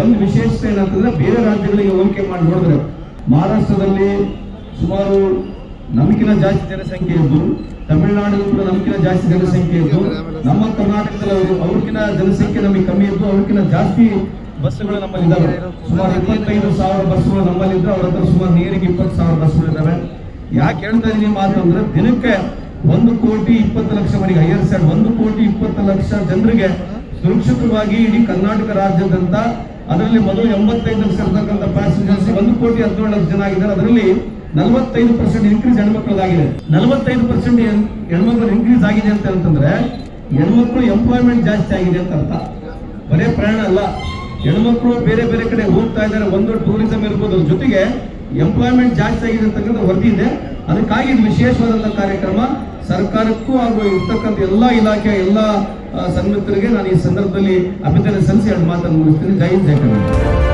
ಒಂದು ವಿಶೇಷತೆ ಏನಂತಂದ್ರೆ ಬೇರೆ ರಾಜ್ಯಗಳಿಗೆ ಹೋಲಿಕೆ ಮಾಡಿ ನೋಡಿದ್ರೆ ಮಹಾರಾಷ್ಟ್ರದಲ್ಲಿ ಸುಮಾರು ನಮಗಿನ ಜಾಸ್ತಿ ಜನಸಂಖ್ಯೆ ಇದ್ದು ತಮಿಳುನಾಡು ಕೂಡ ನಮಗಿನ ಜಾಸ್ತಿ ಜನಸಂಖ್ಯೆ ಇದ್ದು, ನಮ್ಮ ಕರ್ನಾಟಕದಲ್ಲಿ ಅವರು ಅವ್ರಿಗಿನ ಜನಸಂಖ್ಯೆ ನಮಗೆ ಕಮ್ಮಿ ಇದ್ದು ಅವ್ರಿಗಿನ ಜಾಸ್ತಿ ಬಸ್ಸುಗಳು ನಮ್ಮಲ್ಲಿ ಇದಾವೆ ಸುಮಾರು ಇಪ್ಪತ್ತೈದು ಸಾವಿರ ಬಸ್ಸುಗಳು ನಮ್ಮಲ್ಲಿ ಇದ್ದು, ಅವ್ರ ಹತ್ರ ಸುಮಾರು ನೀರಿಗೆ ಇಪ್ಪತ್ತು ಸಾವಿರ ಬಸ್ಸುಗಳು ಇದ್ದಾವೆ. ಯಾಕೆ ಹೇಳ್ತಾ ಇದೀನಿ ಮಾತು ಅಂದ್ರೆ ದಿನಕ್ಕೆ ಒಂದು ಕೋಟಿ ಇಪ್ಪತ್ತು ಲಕ್ಷ ಮನೆಗೆ ಹೈಯರ್ ಸೈಡ್ ಒಂದು ಕೋಟಿ ಇಪ್ಪತ್ತು ಲಕ್ಷ ಜನರಿಗೆ ಸುರಕ್ಷಿತವಾಗಿ ಇಡೀ ಕರ್ನಾಟಕ ರಾಜ್ಯದಂತ ಅದರಲ್ಲಿ ಮೊದಲು ಎಂಬತ್ತೈದು ಲಕ್ಷ ಇರತಕ್ಕಂಥ ಪ್ಯಾಸೆಂಜರ್ಸ್ ಒಂದು ಕೋಟಿ ಹದಿನೇಳು ಲಕ್ಷ ಜನ ಆಗಿದ್ದಾರೆ. ಅದರಲ್ಲಿ ನಲವತ್ತೈದು ಪರ್ಸೆಂಟ್ ಇನ್ಕ್ರೀಸ್ ಹೆಣ್ಮಕ್ಳದಾಗಿದೆ ನಲವತ್ತೈದು ಪರ್ಸೆಂಟ್ ಹೆಣ್ಮಕ್ಳು ಇನ್ಕ್ರೀಸ್ ಆಗಿದೆ ಅಂತ ಅಂತಂದ್ರೆ ಹೆಣ್ಮಕ್ಳು ಎಂಪ್ಲಾಯ್ಮೆಂಟ್ ಜಾಸ್ತಿ ಆಗಿದೆ ಅಂತ ಅರ್ಥ. ಬರೇ ಪ್ರಯಾಣ ಅಲ್ಲ. ಹೆಣ್ಮಕ್ಳು ಬೇರೆ ಬೇರೆ ಕಡೆ ಹೋಗ್ತಾ ಇದ್ದಾರೆ, ಒಂದು ಟೂರಿಸಂ ಇರ್ಬೋದು, ಅದ್ರ ಜೊತೆಗೆ ಎಂಪ್ಲಾಯ್ಮೆಂಟ್ ಜಾಸ್ತಿ ಆಗಿದೆ ಅಂತಕ್ಕಂಥ ವರದಿ ಇದೆ. ಅದಕ್ಕಾಗಿ ಇದು ವಿಶೇಷವಾದಂತಹ ಕಾರ್ಯಕ್ರಮ. ಸರ್ಕಾರಕ್ಕೂ ಹಾಗೂ ಇರ್ತಕ್ಕಂಥ ಎಲ್ಲಾ ಇಲಾಖೆಯ ಎಲ್ಲಾ ಸನ್ಮಿತರಿಗೆ ನಾನು ಈ ಸಂದರ್ಭದಲ್ಲಿ ಅಭಿನಂದನೆ ಸಲ್ಲಿಸಿ, ಎರಡು ಮಾತನ್ನು ಮುಗಿಸ್ತೀನಿ. ಜೈ ಜೈ ಕರ್ನಾಟಕ